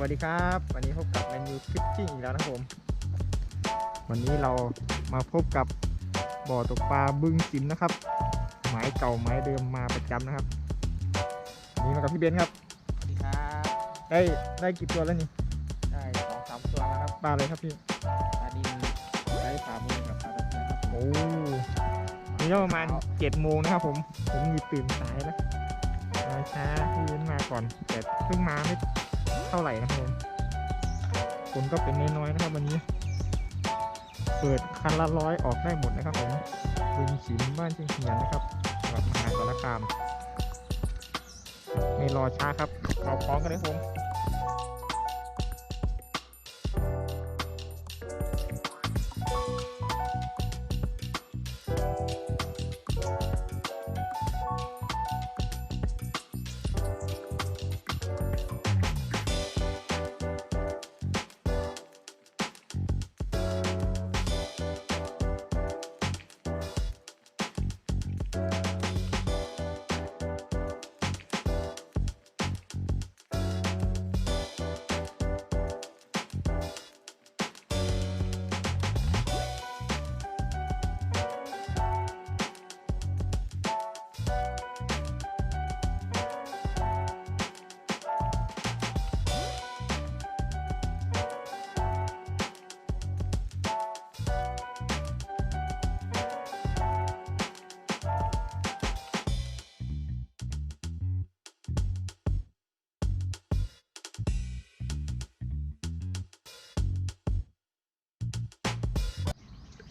วัสดีครับ วันนี้พบกับเมนูฟิชชิ่งอีกแล้วนะครับผม วันนี้เรามาพบกับบ่อตกปลาบึงสิมนะครับ หมายเก่าหมายเดิมมาประจำนะครับวันนี้มากับพี่เบนซ์ครับ สวัสดีครับ ได้ได้กี่ตัวแล้วนี่ ได้สองสามตัวแล้วครับ ปลาเลยครับพี่ ปลาดินไร้ฝ่ามือกับปลาตะเพียนครับโอ้นี่ก็ประมาณเจ็ดโมงนะครับผม ผมมีตื่นสายแล้วมาช้าพี่เบนซ์มาก่อน แต่เพิ่งมาไม่ เท่าไหร่นะครับผมคนก็เป็นน้อยๆนะครับวันนี้ เปิดคันละร้อยออกได้หมดนะครับผมบึงฉิมบ้านเชียงเขียนนะครับจังหวัดมหาสารคาม ไม่รอช้าครับเราพร้อมกันเลยครับผม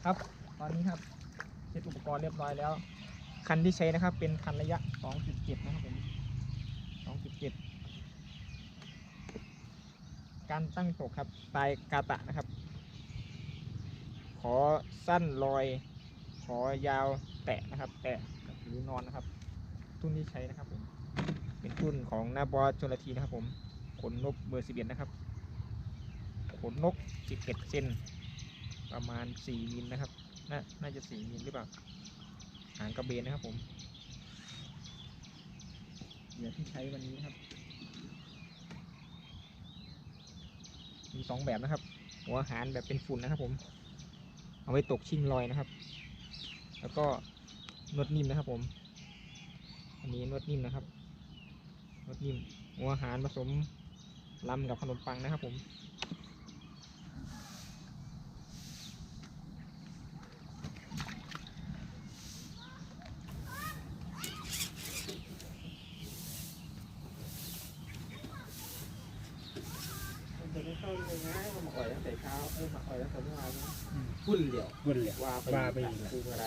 ครับ ตอนนี้ครับเซ็ตอุปกรณ์เรียบร้อยแล้ว คันที่ใช้นะครับ เป็นคันระยะ 2.7 นะครับผม2.7 การตั้งตกครับสไตล์กาตะนะครับ ขอสั้นลอย ขอยาวแตะนะครับ แตะหรือนอนนะครับ ทุ่นที่ใช้นะครับผมเป็นทุ่นของหน้าบอสชนละทีนะครับผมขนนกเบอร์11นะครับขนนก11เซน ประมาณ 4 มิลนะครับน่าน่าจะ 4 มิลหรือเปล่า หางกระเบนนะครับผมเหยื่อที่ใช้วันนี้นะครับ มีสองแบบนะครับ หัวหารแบบเป็นฝุ่นนะครับผม เอาไว้ตกชิงลอยนะครับ แล้วก็นวดนิ่มนะครับผม อันนี้นวดนิ่มนะครับนวดนิ่ม หัวหารผสมลำกับขนมปังนะครับผม มันจะไม่เข้าเลยนะมันมาอ่อยตั้งแต่เช้าเอ้ยมาอ่อยตั้งแต่เมื่อวานนะพุ่นเหลียว บุญเหลียวว่าไปว่าไปอีกแล้วคืออะไร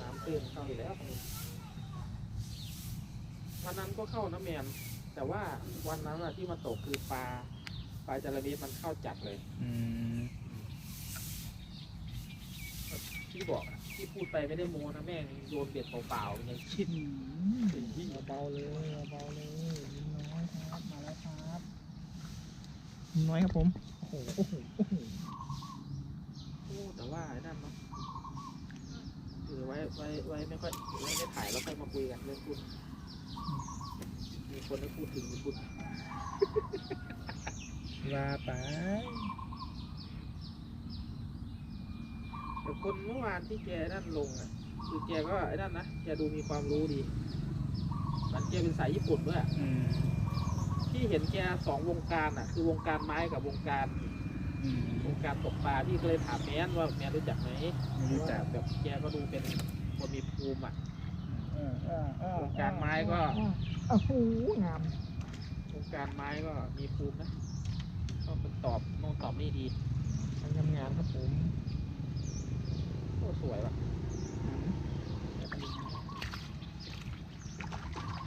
น้ำตื้นเข้าอีกแล้ววันนั้นก็เข้านะแมนแต่ว่าวันนั้นอะที่มาตกคือปลาปลาจระเม็ดมันเข้าจับเลยอืมที่บอกอะที่พูดไปไม่ได้โมนะแม่งโยนเบ็ดเปล่าๆยังคิดเบาๆเลยเบาๆเลยยิ้มน้อยครับมาแล้วครับยิ้มน้อยครับผม โอ้โหโอ้โหโอ้แต่ว่าไอ้นั่นเนาะคือไว้ไว้ไว้ไม่ค่อยไว้ไม่ถ่ายแล้วค่อยมาคุยกันเรื่องพูดมีคนให้พูดถึงพูดว่าไปแต่คนเมื่อวานที่แกนั่นลงอะคือแกก็ไอ้นั่นนะแกดูมีความรู้ดีมันแกเป็นสายญี่ปุ่นด้วยอะ ที่เห็นแกสองวงการอะ คือวงการไม้กับวงการอืมวงการตกปลาที่ก็เลยถามแมนว่าแมนรู้จักไหมไม่รู้จักว่าแบบแกก็ดูเป็นคนมีภูมิอะเออเออเออวงการไม้ก็โอ้โหงามวงการไม้ก็มีภูมินะก็เป็นตอบน้องตอบนี่ดีงามงามครับผมโอ้สวยว่ะ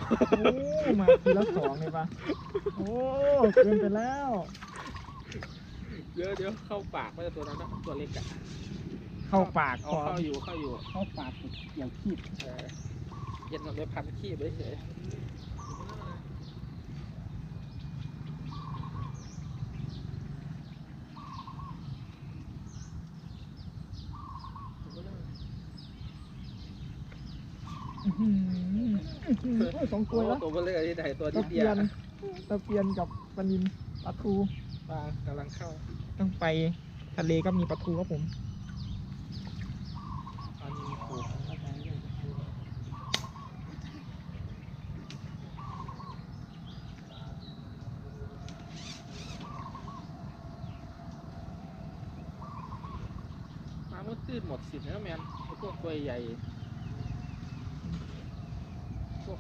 โอ้มาทีละสองเลยปะโอ้เกินไปแล้วเดี๋ยวเดี๋ยวเข้าปากไม่ใช่ตัวนั้นนะตัวเล็กอะเข้าปากเอาคอเข้าอยู่เข้าอยู่เข้าปากเกี่ยวขีดเออเย็นมันไปพันขี้ไปเฉยอื้อหืออื้อหือโอ้ย สองตัวแล้วตัวเบลเลอร์ที่ไหนตัวตะนิดเดีเพียยนตะเพียนกับปลานินปลาทูปลากำลังเข้า ต้องไปทะเลก็มีปลาทูครับผมปลานิลโขกแล้วก็ใหญ่กว่าทูมาเมื่อตื้นหมดสิทธิ์แล้วแมนไอ้พวกตัวใหญ่พวก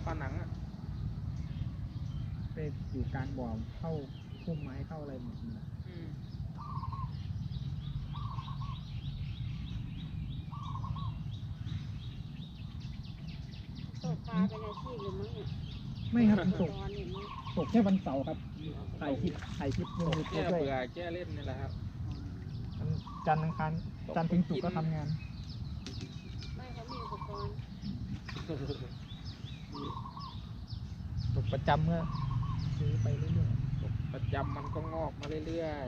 ปลาหนังอะไปอยู่กลางบ่อเข้าพุ่มไม้เข้าอะไรหมดเลยอืมตกปลาเป็นอาชีพเลยมั้งเนี่ยไม่ครับผมตกตอนเนี่ยมั้งตกแค่วันเสาร์ครับถ่ายคลิปถ่ายคลิปลงยูทูแก้บด้วยเบื่อแก้เล่นนี่แหละครับ วันจันทร์อังคารจันทร์ถึงศุกร์ก็ทำงาน ไม่เขามีอุปกรณ์ ตกประจำเมื่อซื้อไปเรื่อยประจำมันก็งอกมาเรื่อย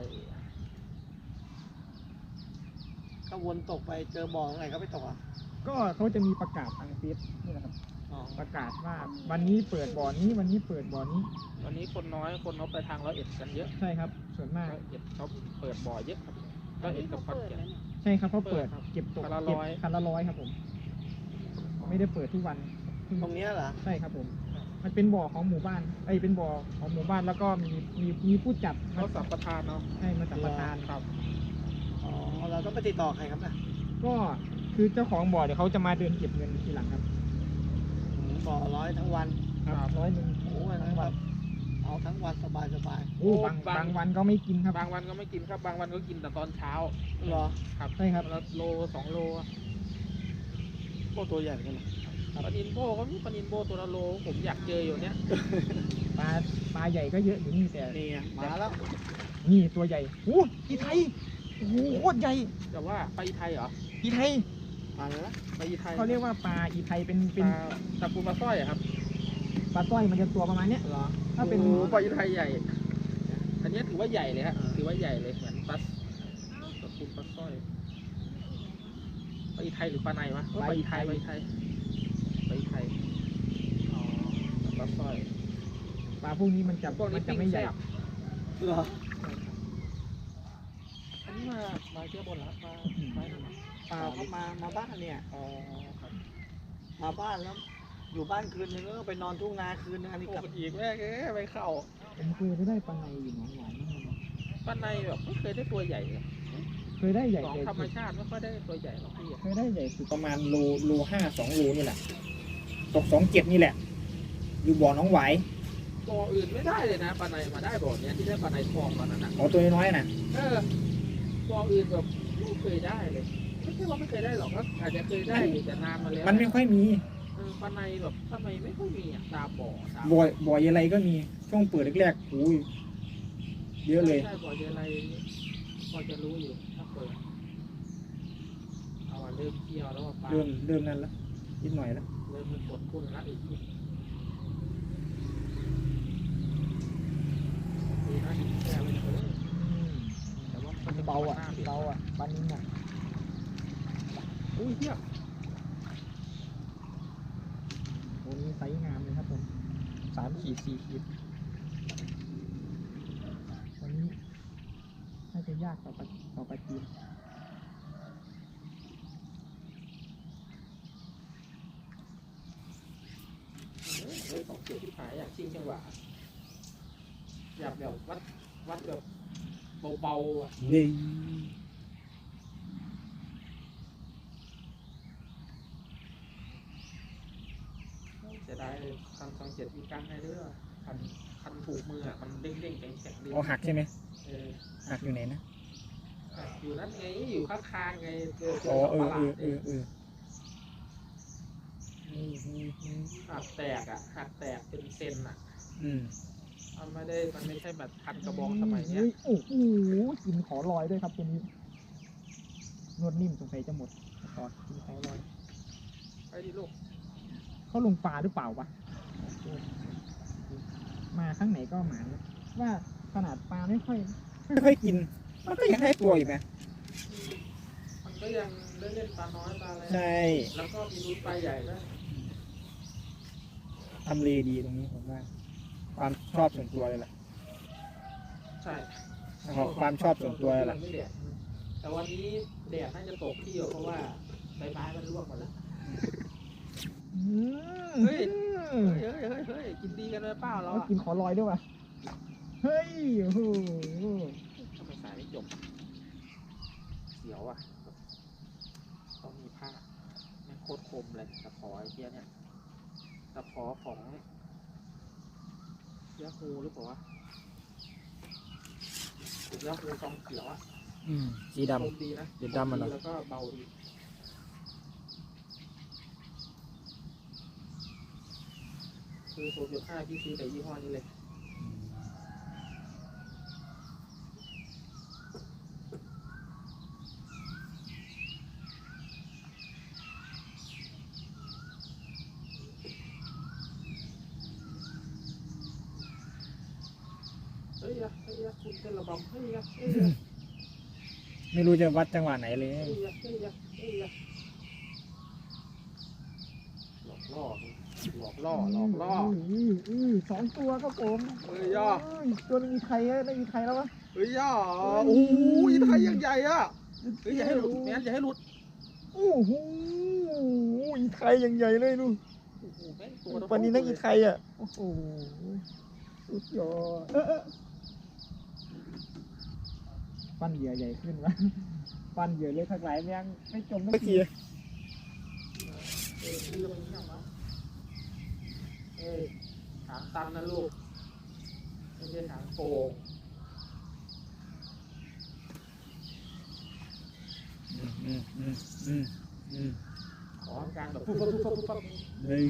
ถ้าวนตกไปเจอบ่อไหนก็ไปตกอะๆ ก็เขาจะมีประกาศทางเฟซนี่แหละครับ อ๋อประกาศว่าวันนี้เปิดบ่อนี้วันนี้เปิดบ่อนี้ๆวันนี้คนน้อยคนเขาไปทางร้อยเอ็ดกันเยอะใช่ครับ ส่วนมากร้อยเอ็ดเขาเปิดบ่อเยอะครับร้อยเอ็ดกับขอนเปิดแก่นแล้วเนี่ยใช่ครับเขาเปิดเปิดครับเก็บตกคันละเก็บร้อยคันละร้อยครับผม ไม่ได้เปิดทุกวัน ตรงเนี้ยเหรอ ใช่ครับผม มันเป็นบ่อของหมู่บ้านเอ้ยเป็นบ่อของหมู่บ้านแล้วก็มีมีมีผู้จัดเขาสัมปทานเนาะให้มาสัมปทานครับ อ๋อ เราต้องไปติดต่อใครครับน่ะก็คือเจ้าของบ่อเดี๋ยวเขาจะมาเดินเก็บเงินทีหลังครับอืมบ่อร้อยทั้งวันครับร้อยหนึ่งโอ้ยทั้งนะควัรันบเอาทั้งวันสบายสบายโอ้บาง บางวันก็ไม่กินครับบางวันก็ไม่กินครับบางวันก็กินแต่ตอนเช้าๆเหรอ ครับใช่ครับวันละโลสองโลอะพวกตัวใหญ่กันนะ ปลานินโบก็มีปลานินโบตัวละโลผมอยากเจออยู่เนี้ยปลาปลาใหญ่ก็เยอะอยู่นี่แต่นี่ไงมาแล้วนี่ตัวใหญ่โอ้อีไทยโอ้โหโคตรใหญ่แต่ว่าปลาอีไทยเหรออีไทยมาแล้วนะปลาอีไทยเขาเรียกว่าปลาอีไทยเป็นปเป็นลาตะปูปลาสร้อยอะครับปลาสร้อยมันจะตัวประมาณเนี้ย เหรอถ้าเป็น โอ้โหปลาอีไทยใหญ่ อันเนี้ยถือว่าใหญ่เลยฮะถือว่าใหญ่เลยเหมือนปลาตะปูปลาสร้อยปลาอีไทยหรือปลาในวะเออปลาอีไทยปลาอีไทย ปลาอีไทยอ๋อปลาสร้อยปลาพวกนี้มันจะพวกมันี้นจะปิ้งไม่ใหญ่แซ่บเหรออันนี้มามาเที่ยวบนแล้วมามาหน่อยเปล่าเขามามาบ้านเนี่ย อ๋อครับมาบ้านแล้ว อยู่บ้านคืนนึงแล้วก็ไปนอนทุ่งนาคืนนึงอันนี้โอ้กลับอีกแม่งเอ้ยไปเข้าผมเคยไปได้ปลาในอยู่หนองหวานมากเลยป้าในแบบไม่เคยได้ตัวใหญ่เลยเคยได้ใหญ่ของใหญ่ธรรมสุดชาติไม่ค่อยได้ตัวใหญ่หรอกพี่อะเคยได้ใหญ่สุดประมาณโลโลห้าสองโลนี่แหละ ตกสองเจ็ดนี่แหละ อยู่บ่อน้องไหวายบ่ออื่นไม่ได้เลยนะปลาในมาได้บ่อเนี้ยที่ได้ปลาในทองตอนนั้นนะขอตัวน้อยๆนะเออบ่ออื่นแบบไม่เคยได้เลยไม่ใช่ว่าไม่เคยได้หรอกก็อาจจะเคยได้อยู่แต่นานมาแล้วมันไม่ค่อยมีเออปลาในแบบทำไมไม่ค่อยมีอะตามบ่อตามบ่อบ่อเยไรก็มีช่วงเปิดแรกๆโอ้ยเยอะเลยใช่บ่อเยอะไรพอจะรู้อยู่ถ้าเปิดเอาอะเริ่มเที่ยวแล้วว่าปลาเริ่มเริ่มนั่นแล้วนิดหน่อยแล้ว เริ่มมันกดพุ่นละอีกทีดีนะแค่ไม่เถอะอืมแต่ว่ามันเบาอะเบาอะปลานินอะอุ้ยเฮียโอ้นี่ไซส์งามเลยครับผมสามขีดสี่ขีดวันนี้น่าจะยากต่อไปต่อไปจีน เฮ้ยสองเสือที่หายอยากชิงจังหวะอยากแบบวัดวัดแบบเบาๆอะเย้เสียดายคันสองเจ็ดมีกางให้ด้วยคันคันถูกมืออะมันเด้งเด้งๆแข็งแข็งๆดีเอาหักใช่ไหมเออหักอยู่ไหนนะหักอยู่นั่นไงอยู่ข้างๆไงเจอเจอ๋ออเอประอหลาเออเออเออ อืมอืมอืมหักแตกอะหักแตกเป็นเซนอะอืมมันไม่ได้มันไม่ใช่แบบคันกระบองสมัยเนี้ยฮ้โอ้โหกินขอลอยด้วยครับตัวนี้นวดนิ่มสงสัยจะหมดต่อกินขอลอยไปดิลูกเขาลงปลาหรือเปล่าวะมาข้างไหนก็หมานว่าขนาดปลาไม่ค่อยไม่ค่อยกินมันก็ยังให้ตัวอยู่นะมันก็ยังเล่นเล่นปลาน้อยปลาอะไรใช่แล้วก็มีรุ่นปลาใหญ่ด้วย ทำเลดีตรงนี้ผมว่าปความชอบส่วนตัวเลยแหละใช่ขอความชอบส่วนตัวเลยแหละไม่แดดแต่วันนี้แดดน่าจะตกที่อยู่เพราะว่าใบไม้มันร่วงหมดแล้วเฮ้ยเฮ้ยเฮ้ยเฮ้ยเฮ้ยกินดีกันเลยเปล่าเราเราอะกินขอลอยด้วยวะเฮ้ยโอ้โหทำไมสายไม่จบเสียวอะต้องมีผ้าแม่งโคตรคมเลยตะขอไอ้เทียเนี่ย ตะขอของเสือฮูหรือเปล่าวะเสือฮูซองเขียวอะอืมสีดำคมดีนะสีดำอะเหรอแล้วก็เบาดีคือโซเชียลค่าพี่ซื้อแต่ยี่ห้อนี้เลย เฮ้ยอะเฮ้ยอะคุณเต้นระบำเฮ้ยอะเฮ้ยอะ ไม่รู้จะวัดจังหวะไหนเลยเฮ้ยอะเฮ้ยอะเฮ้ยอะหลอกล่อหลอกล่อล่ออืออือสองตัวครับผมเฮ้ยย่อเฮ้ยตัวนึงมีใครอะไม่มีใครแล้ววะเฮ้ยย่อโอ้ยไทยยังใหญ่อะเฮ้ยอย่าให้หลุดแมนอย่าให้หลุดโอ้โหอีไทยยังใหญ่เลยดูวันนี้นักอีไทยอะโอ้โหสุดยอด ปั้นเหยื่อใหญ่ขึ้นวะปั้นเหยื่อเลยทั้งหลายแม่งไม่จมไม่ทีเออเรือมันเงียบวะเอ้ยหางตันนะลูก ไม่ใช่หางโป่งอืมอืมอืมอืมอืมขอการแบบปุ๊บปุ๊บปุ๊บปุ๊บปุ๊บเฮ้ย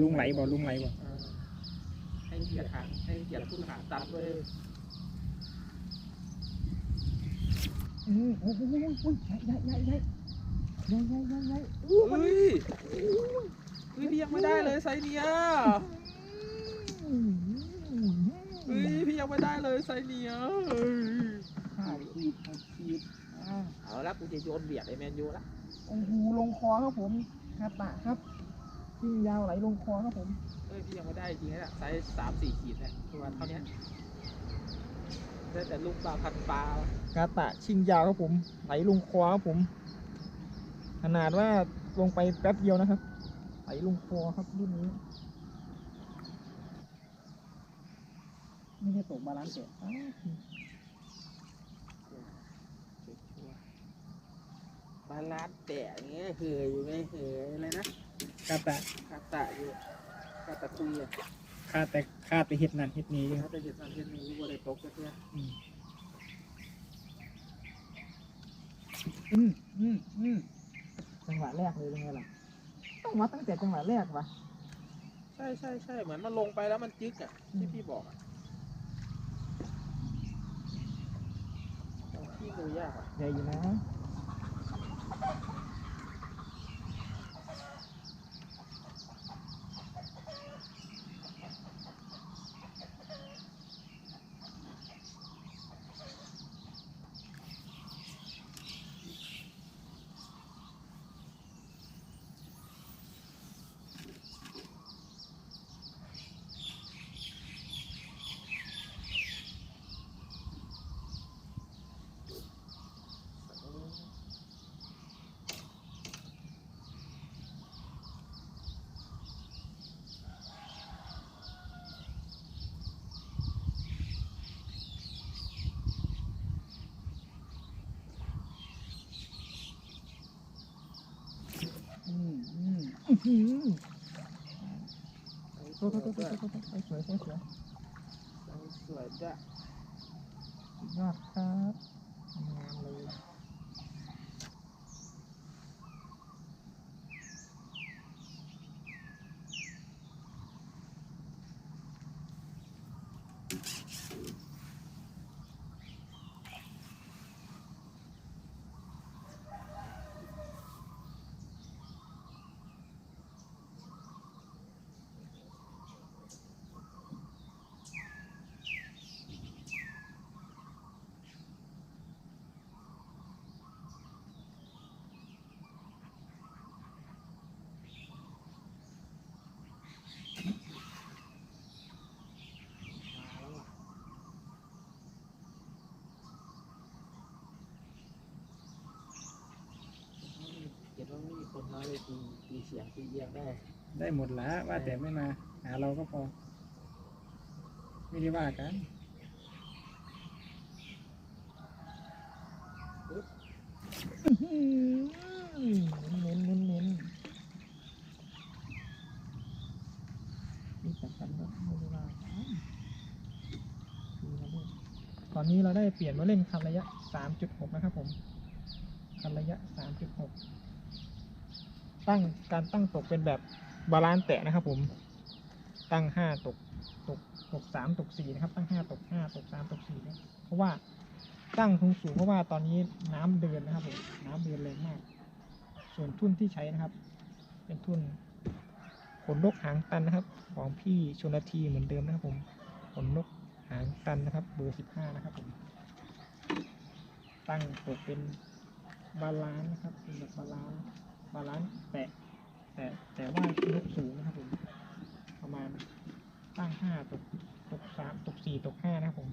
ลุงไหลบ่ลุงไหลบ่เออให้เกียรติหางให้เกียรติผู้หางตันด้วย อืมโอ้โหโอ้ยใหญ่ใหญ่ใหญ่ใหญ่ใหญ่ใหญ่ใหญ่ใหญ่โอ้เฮ้ยเฮ้ยพี่ยังไม่ได้เลยไซส์เนี้ยเฮ้ยพี่ยังไม่ได้เลยไซส์เนี้ยเฮ้ยห้าขีดหกขีดอ่าเอาละกูจะโยนเบียดไอแมนยูละโอ้โหลงคอครับผมคาตะครับทิ้งยาวไหลลงคอครับผมเฮ้ยพี่ยังไม่ได้จริงนะไซส์สามสี่ขีดเนี่ยตัวเท่าเนี้ย ได้แต่ลูกปลาพันปลากาตะชิงยาวครับผม ไหลลงคอครับผม ขนาดว่าลงไปแป๊บเดียวนะครับ ไหลลงคอครับรุ่นนี้ ไม่ได้ตกบาลานซ์เตะอ้าวบาลานซ์แต่เงี้ยเหยอยู่ไงเหยอะไรนะข้าแต่คาตะอยู่คาตะคุยอะข้าแต่ข้าแต่เฮ็ดนั่นเฮ็ดนี้ถ้าจะเห็นอันเห็นนี้ว่าได้ตกก็เพื่อนอืมอืมอืมอืมจังหวะแรกเลยเป็นไงล่ะต้องวัดตั้งแต่จังหวะแรกวะใช่ใช่ใช่เหมือนมันลงไปแล้วมันจึ๊กอะที่พี่บอกอะพี่ดูยากอะใหญ่อยู่นะ อืมอืมอื้อหือโทษโทษโทษโทษโทษโทษ สวยสวยสวยสวยจ้ะยอดครับงามเลย เน้อยเลยตีตี เสียงตีเอียงได้ ได้หมดละว่าแต่ไม่มา หาเราก็พอ ไม่ได้ว่ากันเน้นเน้นเน้นนี่จัดกันแบบไม่ได้ว่ากันดูนะลูกตอนนี้เราได้เปลี่ยนมาเล่นคันระยะ 3.6 นะครับผม คันระยะ 3.6 ตั้งการตั้งตกเป็นแบบบาลานซ์แตะนะครับ ผม ตั้ง5ตกตกตก3ตก4นะครับ ตั้ง5ตก5ตก3ตก4นะเพราะว่าตั้งสูงสูงเพราะว่าตอนนี้น้ำเดินนะครับผมน้ำเดินแรงมาก ส่วนทุ่นที่ใช้นะครับ เป็นทุ่นขนนกหางตันนะครับ ของพี่ชนทีเหมือนเดิมนะครับผมขนนกหางตันนะครับ เบอร์สิบห้านะครับผมตั้งตกเป็นบาลานนะครับเป็นแบบบาลาน บาลานซ์แตะแต่แต่ว่ายกสูงนะครับผมประมาณตั้งห้าตกตกสามตกสี่ตกห้านะครับผม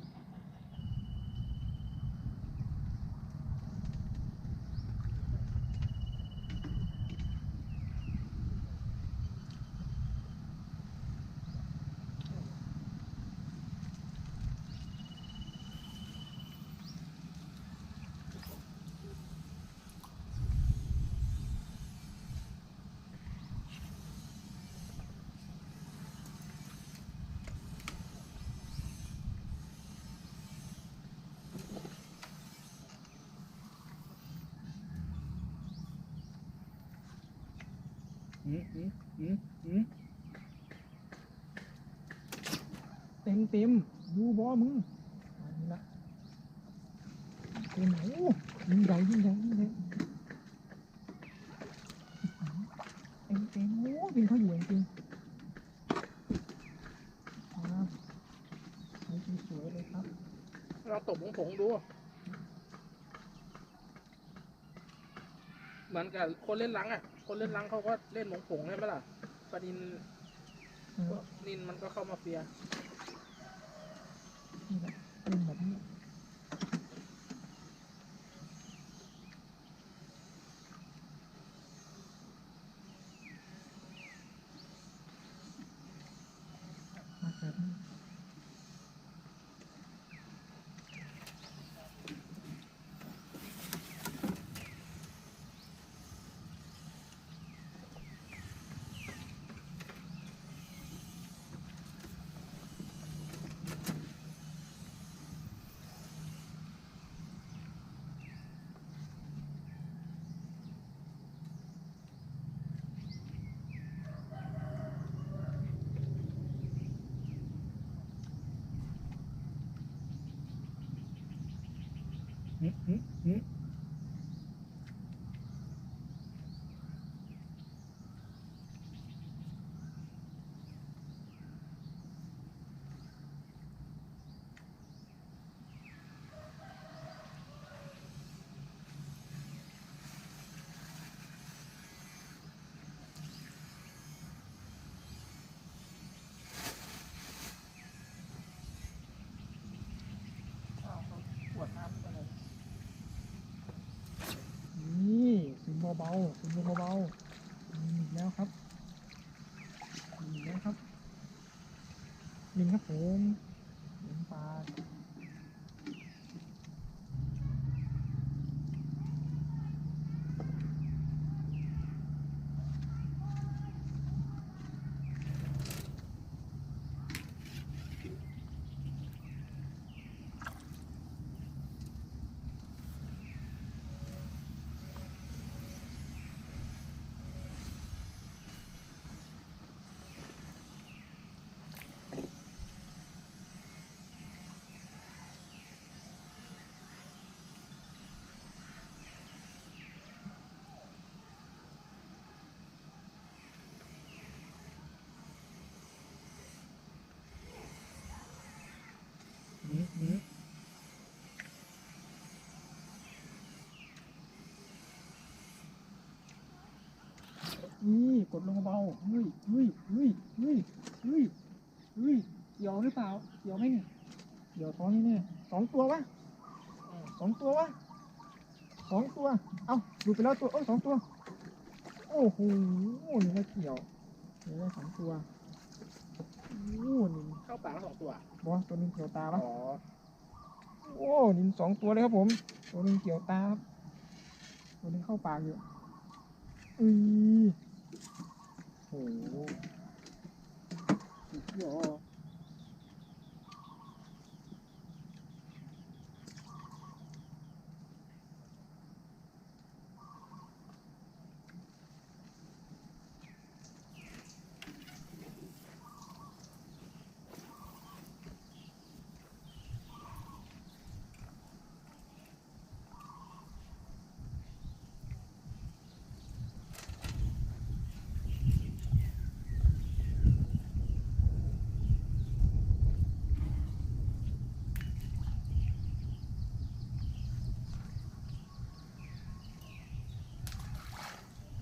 เต็มเต็มดูบอมึงอันนี้ละเต็มโอ้ยิ่งใหญ่ยิ่งใหญ่ยิ่งใหญ่เต็มเต็มโอ้บินเขาอยู่จริงครับสวยๆเลยครับ เราตบผงผงดู เหมือนกับคนเล่นลังอะ คนเล่นลังเขาก็เล่นผงผงใช่ไหมล่ะปนินนินมันก็เข้ามาเฟีย นี่แบบเป็นแบบนี้ อืมอืมอืม ปวดน้ำไปเลย นี่ ซึมเบาๆซึมเบาๆมีอีกแล้วครับมีอีกแล้วครับลิงครับผมลิงปลา อืมอืม นี่กดลงเบาเฮ้ยเฮ้ยเฮ้ยเฮ้ยเฮ้ยเฮ้ยเกี่ยวหรือเปล่าเกี่ยวไหมเนี่ยเกี่ยวท้องนี่แน่สองตัววะสองตัววะสองตัว เอ้าดูไปแล้วตัวเอ้สองตัว โอ้โหนี่ว่าเกี่ยวนี่ว่าสองตัวโอ้นี่เข้าปากแล้วสองตัวบอตัวนึงเกี่ยวตาปะอ๋อโอ้นินสองตัวเลยครับผม ตัวนึงเกี่ยวตาครับตัวนึงเข้าปากอยู่อือ โอ้โหสุดยอด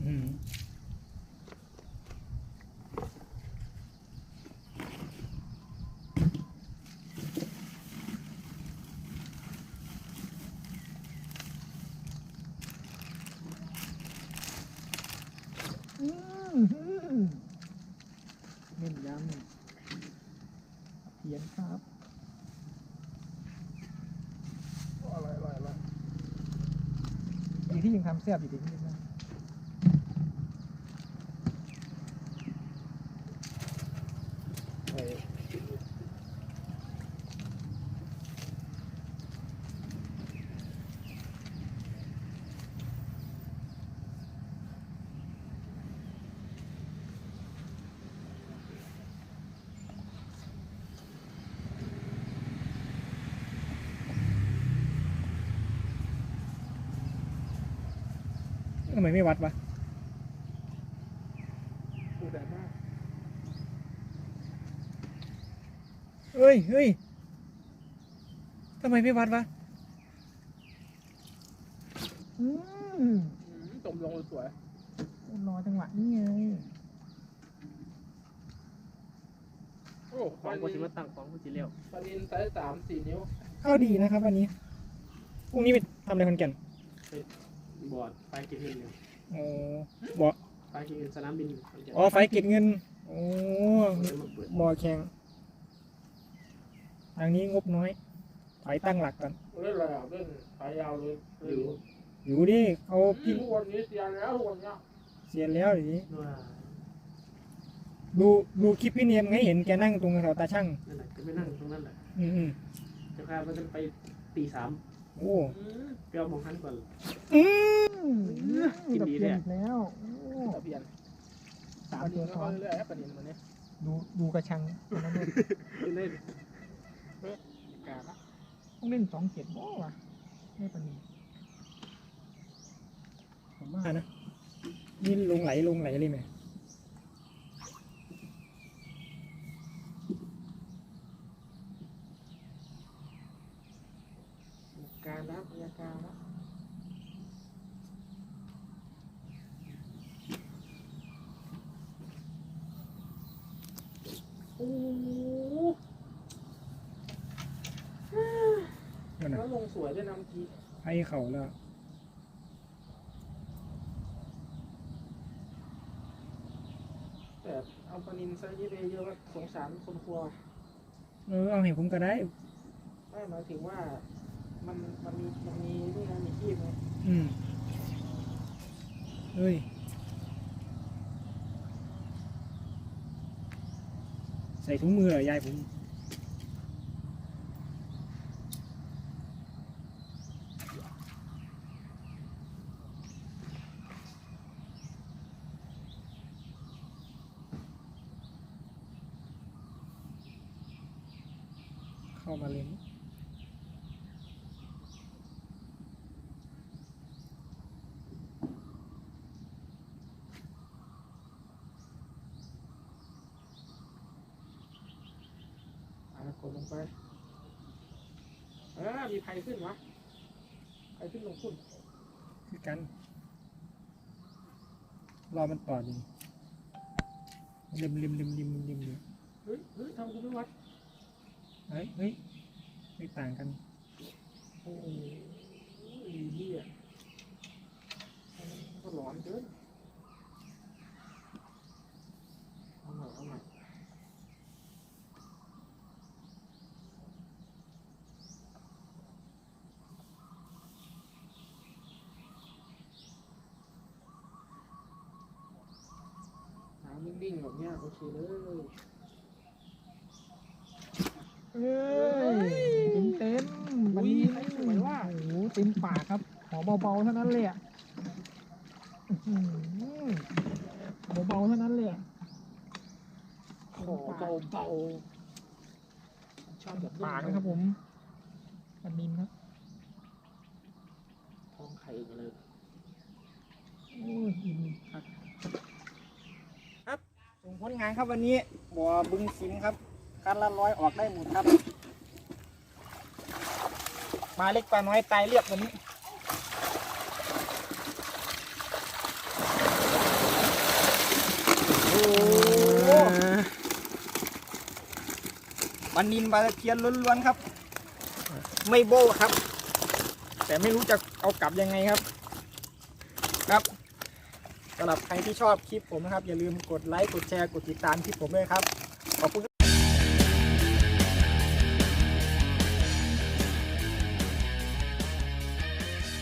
อืม อืมหืมเน้นย้ำเพียนครับอร่อยอร่อยอร่อยดีที่ยังทำแซ่บอยู่ดีนิดนึง ไมไม่วัดวะพูดแบบมากเฮ้ยเฮ้ยทำไมไม่วัดวะอืมอืมจมลงสวยรอจังหวะนี้ไงโอ้ฟองกูสิมาตั้งฟองกูสิเลี้ยวปลานินไซส์สามสี่นิ้วเข้าดีนะครับวันนี้พรุ่งนี้ไปทำอะไรคนแก่น บอดไฟเก็บเงินอยู่โอ้บ่ไฟเก็บเงินสนามบินอ๋อไฟเก็บเงินโอ้เลยมาเปิดบ่อแข่งทางนี้งบน้อยไฟตั้งหลักก่อนเล่นอะไรอะเล่นสายยาวเลยอยู่อยู่ดิเขาพิงทุกวันนี้เสียแล้วทุกวันเนี้ยเสียแล้วอย่างนี้ว่าดูดูคลิปพี่เนียมไงเห็นแกนั่งตรงแถวตาช่างนั่นแหละจะไปนั่งตรงนั้นแหละอืมอืมจะพามันจะไปตีสาม โอ้อืมเปรี้ยวมองหันก่อนอืมกินดีเลเนี่ยยอีกแล้วโอ้ตะเพียนสามปลานิตัวนก็ซ้อนเรื่อยๆครับปลานินวันนี้ดูดูกระชังตัวนั้นด้วยขึ้นเลยกาละต้องเล่นสองเจ็ดบ่วะไม่ปานนี้ผมว่านะนี่ลงไหลลงไหลเลยไหม การละพ ยาการละโอ้โหนั่นน่ะแล้วลงสวยด้วยนะเมื่อกี้ไอ้เข่าแล้ว แต่เอาปลานินไซส์นี้ไปเยอะว่าสงสารคนครัว เออเอาให้ผมก็ได้ ไม่หมายถึงว่า มันมันมีมันมีนี่นะมีคีบไงอืมเฮ้ยใส่ถุงมือเหรอยายผม เข้ามาเลย อ่ากดลงไปเออมีใครขึ้นวะใครขึ้นลงขึ้น คือกัน ร อมันต่อดีริมริมริมริมริมริมเฮ้ยเฮ้ยทำกูไม่วัดเฮ้ยเฮ้ยไม่ต่างกันโอ้โหอีเหี้ยก็หลอนเกิน เฮ้ยโอเคเลยเอ้ยเต็มเต็มๆวันนี้อุ้ยใครสวยว่ะโอ้โหเต็มปากครับ ขอเบาๆเท่านั้นเลยอะอื้อหือเบาๆเท่านั้นเลยอะขอเบาเบาๆชอบแบบปากนะครับผมปันนินครับท้องไข่เองเลย โอ้ยอิ่ม ส่งผลงานครับวันนี้บ่อบึงสิมครับคันละร้อยออกได้หมดครับปลาเล็กปลาน้อยตายเรียบวันนี้ โอ้โหบันนินปลาตะเพียนล้วนๆครับ ไม่โบ้ครับ แต่ไม่รู้จะเอากลับยังไงครับ ครับ สำหรับใครที่ชอบคลิปผมนะครับ อย่าลืมกดไลค์กดแชร์กดติดตามคลิปผมด้วยครับขอบคุณ